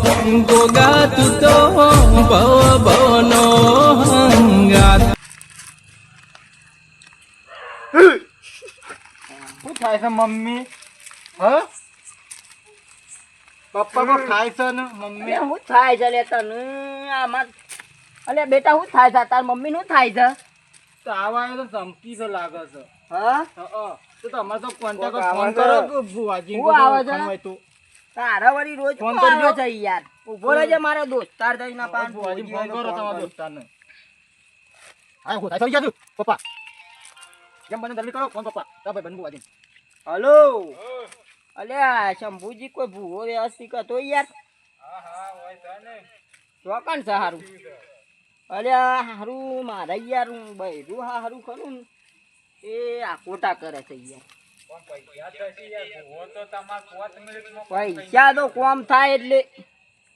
ગોગા તું તો ભવનો હંગાત. શું થાય છે મમ્મી? હ? પપ્પા કો ખાય છે ને મમ્મી? અલે હું થાય છે લે તને? આમાં અલે બેટા શું થાય છે? તાર મમ્મી નું થાય છે? તો આવા તો ધમકી છે લાગે છે. હા? હા તો તમારે તો કોન્ટેક્ટ ફોન કરો કે ભુવાજી હું આવે છે? હોય તો તારા વળી રોજ ફોન કરજો. છે યાર. ઊભો રહેજે મારો દોસ્તાર થઈને પાન ભુવાજી ફોન કરો ફોન તમારા. દોસ્તારને. હા હું થઈ ગયા પપ્પા જેમ બને જલ્દી કરો. ફોન પપ્પા તો ભાઈ બનવું આજે. હલો. અલ્યા શંભુજી કોઈ ભૂવો વ્યવસ્થિત હતો યાર? ચોકન છે હારું. અલ્યા હારું મારા યાર હું બૈરું હા હારું ખરું ને. એ આ કોટા કરે છે યાર. પૈસા તો કોમ થાય એટલે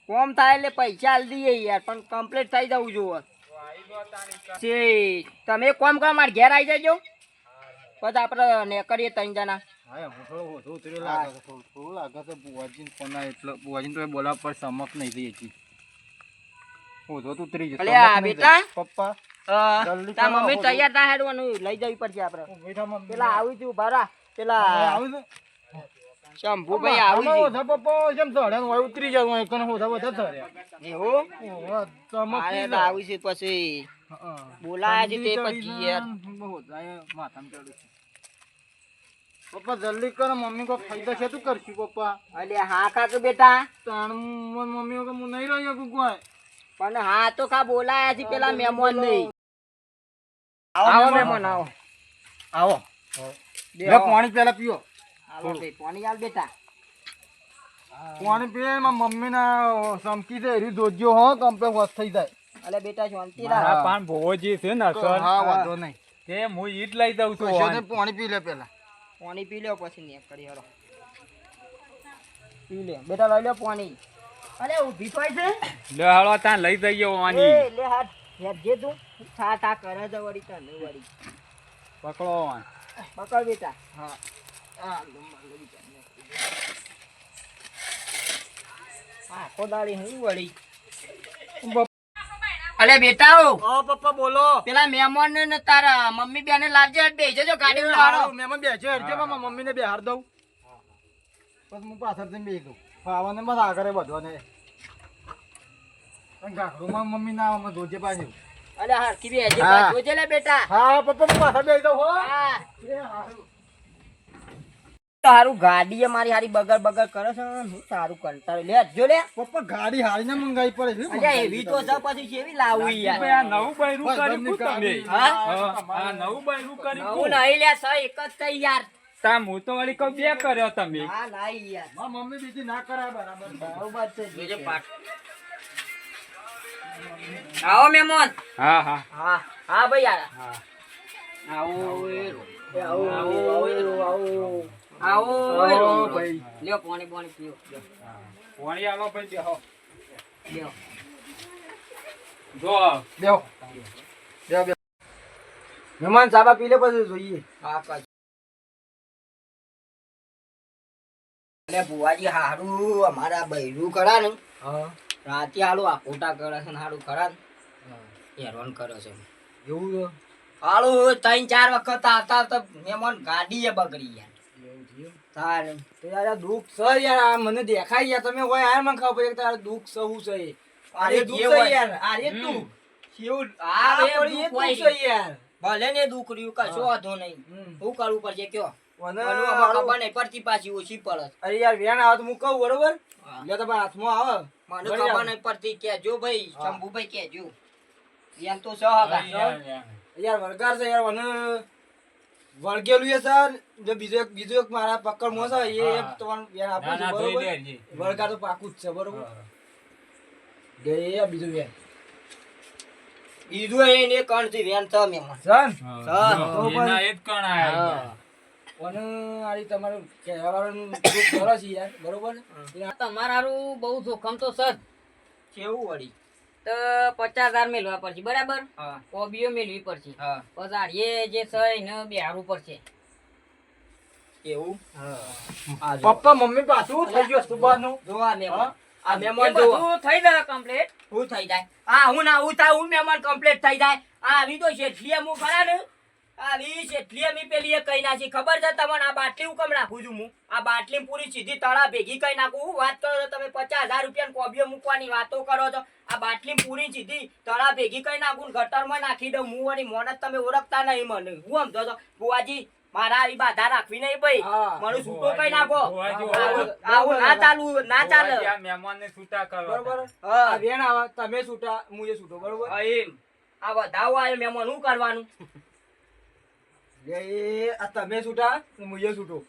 કોમ થાય એટલે પૈસા આલ દઈએ યાર પણ કમ્પ્લીટ થઈ જવું જોઈએ તમે કોમ કરો મારે ઘેર આવી જજો. પછી આપણે ને કરીએ ત્રણ જણા. પપ્પા મમ્મી તૈયાર ના હેડવાનું લઈ જવી પડશે આપણે પેલા આવી છું બારા પેલા શંભુભાઈ આવી છે. ઓછા પપ્પા હોય ઉતરી એવું આવી છે પછી. બોલાયા છે તે પછી યાર. માથામાં જલ્દી કરો મમ્મી કો ફાયદા છે તું કરશું પપ્પા. અલે હા કાકુ બેટા? ત્રણ મમ્મી વગર હું નહીં રહી શકું કોઈ. પણ હા તો કા બોલાયા છે પેલા મહેમાન નહીં આવો મહેમાન, આવો. આવો. લે પાણી પેલા પીઓ. ભાઈ પાણી આલ બેટા. પાણી પીએ મમ્મી ના સમકી છે એરી દોજ્યો હો કમ્પ્લેટ વસ થઈ જાય. અલે બેટા શાંતિ મારા હા પાન ભોજી છે ને સર હા વાંધો નહીં. તે હું ઈટ લઈ દઉં છું કશો પાણી પી લે પેલા પાણી પી લ્યો પછી ને કરી હરો પી લે. બેટા લઈ લો પાણી. અલે ઊભી પાઈ છે. લે હળો ત્યાં લઈ જઈએ વાની એ લે હાથ. હેર જે તું. થા થા કરે છે વળી તને વળી. પકડો વાન. પકડ બેટા હા. વળી અલે બેટા ઓ પપ્પા બોલો. પેલા મહેમાન ને તારા મમ્મી બેને લાવજે બે જો ગાડી માં હારું, મહેમાન બેસે હરજે મારા મમ્મીને બેહાર દઉં. બસ હું પાછળથી બેસી દઉં ફાવાને બસ આગળ બધવાને. પણ મમ્મી ના આવે જોજે પાછું. અલે હરકી બે જે હા. જોજે લે બેટા. હા પપ્પા પપ્પા બેસી દઉં હો. હા. એ તારું ગાડી મારી હારી બગર બગર કરે છે હું તારું કંટાળ્યું લે જો લે. પપ્પા ગાડી હારી ને મંગાઈ પડે છે અલ્યા એવી તો છે પછી કેવી લાવવી યાર. આ નવું બૈરું કરી કુ તમે. હા? આ નવું બૈરું કરી કુ? નહીં લે સ એક જ થઈ યાર. તા હું તો વળી કહું બે કર્યો તમે. હા નહીં યાર. મમ્મી બીજી ના કરાય બરાબર. બરાબર છે જોજે. પાટ આવો મહેમાન. હા હા. હા હા ભાઈ હા. આવો આવો આવો. આવો આવો આવો ભાઈ. લ્યો પાણી પાણી પીઓ. પાણી આલો ભાઈ બેહો. લ્યો. જો. બેહો. બેહો બેહો. મહેમાન ચાબા પી લે પછી જોઈએ. હા એટલે બુવાજી હારું અમારા બૈરું કરા ને હા. રાતે હાલું આ ખોટા કરે છે હાડું ખરા ને. હેરાન કરે છે. એવું હાલો ત્રણ ચાર વખત આવતા આવતા મહેમાન ગાડી એ બગડી યાર તારે. તો યાર દુઃખ છે યાર આ મને દેખાય યાર તમે હોય આ મને ખબર કે તારે દુઃખ છે. દુઃખ છે યાર. આ એ કેવું આ આ પડી એ દુઃખ છે. યાર. ભલે ને દુઃખ રહ્યું કશો વાંધો નહીં. હું કરવું પડશે કયો? ખબર નહીં પડતી પાછી ઓછી પડે. અરે યાર વેણ આવે તો હું કહું બરોબર? હા. તમારા હાથમાં આવે. મને ખબર નહીં પડતી કેજો ભાઈ શંભુભાઈ કેજો એમ તો સહગા યાર વળગાર છે યાર મને વળગેલું છે સર. જો બીજો એક બીજો એક મારા પકડમાં છે એ હા. વેણ આપું છું બરોબર? વળગાર તો પાકું જ છે બરોબર? બીજું વેણ. બીજું એને કણથી વેન થ મેં સર? એના એ કણ આયા અને આરી તમારું કહેવાનું દુઃખ કરો છે યાર બરોબર? તમારું બહુ જોખમ તો સર કેવું વળી? તો પચાસ હજાર મેળવા પડશે બરાબર? કોબીઓ મેળવી પડશે. પછી આડીએ જે છે એને બેહારવું પડશે. એવું? પપ્પા મમ્મી પાછું થઈ ગયું સુબાનું જોવા મેં આ મહેમાન થઈ જાય કમ્પ્લીટ હું થઈ જાય. આ હું ના હું થાય હું મહેમાન કમ્પ્લીટ થઈ જાય. આ આવી તો હું ખરા ને આવી શેઠલી અમે પેલી એ કઈ નાખી. ખબર છે તમને? આ બાટલી હું કેમ રાખું છું હું આ બાટલી પૂરી સીધી તળા ભેગી કઈ નાખું. વાત કરો છો તમે પચાસ હજાર રૂપિયા કોબીઓ મૂકવાની વાતો કરો છો. આ બાટલી પૂરી સીધી તળા ભેગી કઈ નાખું ગટરમાં નાખી દઉં હું વળી મોનત તમે ઓળખતા નહીં મને. હું સમજો છો બુવાજી મારા આવી બાધા રાખવી નહીં ભાઈ. મને છૂટો કઈ નાખો. આવું- ના ચાલુ ના ચાલે. છૂટા કરવા બરોબર. હા. આ તમે છૂટા હું એ છૂટો બરોબર? એમ. આ વધાવો આવ્યો મહેમાન શું કરવાનું? એ આ તમે છૂટા? ને છૂટો.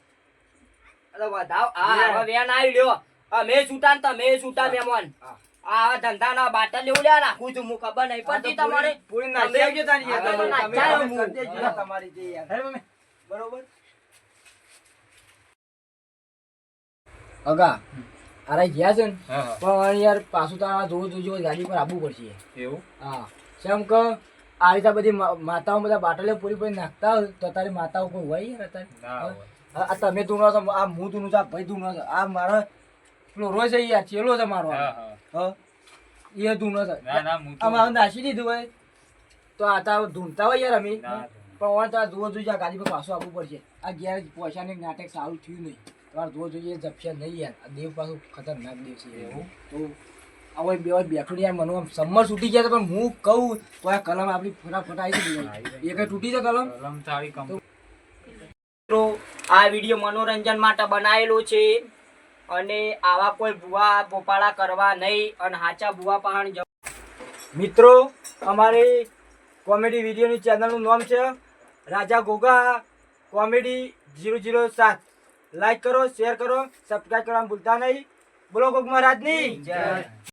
અરે વધાવ આ વેન આવી લ્યો અમે છૂટા ને તમે છૂટા મહેમાન. હા. આ ધંધાના બાટલ લેવું લ્યા રાખું છું હું ખબર નહીં પડતી તમારે. પૂરી નાખી આવજો તારી યાર. હા, તો તમે- નાખી આવું. તમે હું. કરી દેજો યાર તમારી જે યાર. હે મમ્મી? બરોબર? અગા અરે ગયા છે ને. પણ યાર પાછું તારા જોવું જોજો ગાડી પર આવવું પડશે. એવું? હા. જેમ કે આ રીતે બધી માતાઓ બધા બાટલે પૂરી પૂરી નાખતા હોય તો તારી માતાઓ કોઈ હોય યાર અત્યારે? તમે તું છો આ હું તું છું આ ભાઈ તું છો. આ મારો પેલો છે યાર ચેલો છે મારો એ તું છે હવે નાસી દીધું હોય. તો આ તા ધૂમતા હોય યાર અમે. પણ ઓન તો જોવો જોઈએ ગાડી પર પાછું આપવું પડશે. આ ઘેર પૈસાની નાટક સારું થયું નહીં. તમારે જોવો જોઈએ જપશે નહીં યાર. આ દેવ પાછું ખતરનાક દેવ છે. એવું? તો આ હોય બે બેઠું યાર મને આમ સમર છૂટી ગયા તો પણ હું કહું તો આ કલમ આપણી ફટાફટ આવી ગઈ એક તૂટી છે કલમ? કલમ તારી કમ તો આ વીડિયો મનોરંજન માટે બનાવેલો છે અને આવા કોઈ ભૂવા પોપાળા કરવા નહીં અને હાચા ભૂવા પહાણ મિત્રો અમારી કોમેડી વિડીયોની ચેનલનું નામ છે Raja Goga comedy zero zero સાત. લાઈક કરો શેર કરો સબસ્ક્રાઈબ કરવાનું ભૂલતા નહીં. બોલો ગોગ મહારાજની. જય.